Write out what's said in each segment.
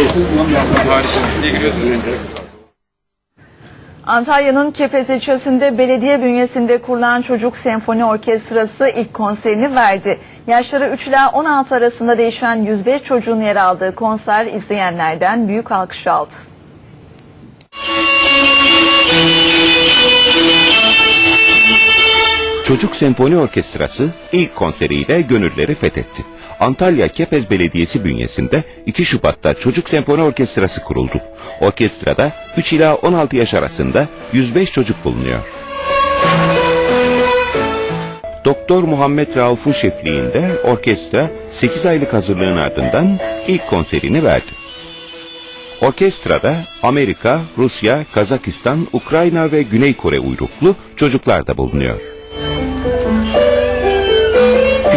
Gidiyorsunuz. Antalya'nın Kepez ilçesinde belediye bünyesinde kurulan Çocuk Senfoni Orkestrası ilk konserini verdi. Yaşları 3 ila 16 arasında değişen 105 çocuğun yer aldığı konser izleyenlerden büyük alkış aldı. Çocuk Senfoni Orkestrası ilk konseriyle gönülleri fethetti. Antalya Kepez Belediyesi bünyesinde 2 Şubat'ta Çocuk Senfoni Orkestrası kuruldu. Orkestrada 3 ila 16 yaş arasında 105 çocuk bulunuyor. Doktor Muhammed Rauf'un şefliğinde orkestra 8 aylık hazırlığın ardından ilk konserini verdi. Orkestrada Amerika, Rusya, Kazakistan, Ukrayna ve Güney Kore uyruklu çocuklar da bulunuyor.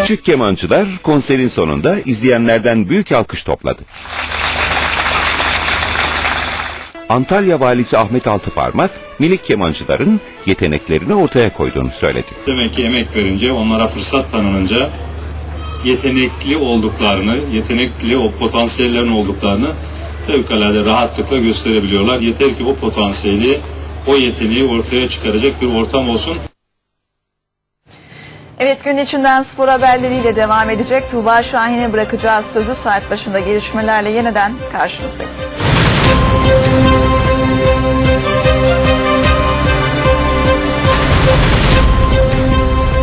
Küçük kemancılar konserin sonunda izleyenlerden büyük alkış topladı. Antalya valisi Ahmet Altıparmak minik kemancıların yeteneklerini ortaya koyduğunu söyledi. Demek ki emek verince, onlara fırsat tanınınca yetenekli olduklarını, yetenekli o potansiyellerin olduklarını fevkalade rahatlıkla gösterebiliyorlar. Yeter ki o potansiyeli, o yeteneği ortaya çıkaracak bir ortam olsun. Evet gün içinden spor haberleriyle devam edecek. Tuğba Şahin'e bırakacağız sözü saat başında gelişmelerle yeniden karşınızdayız.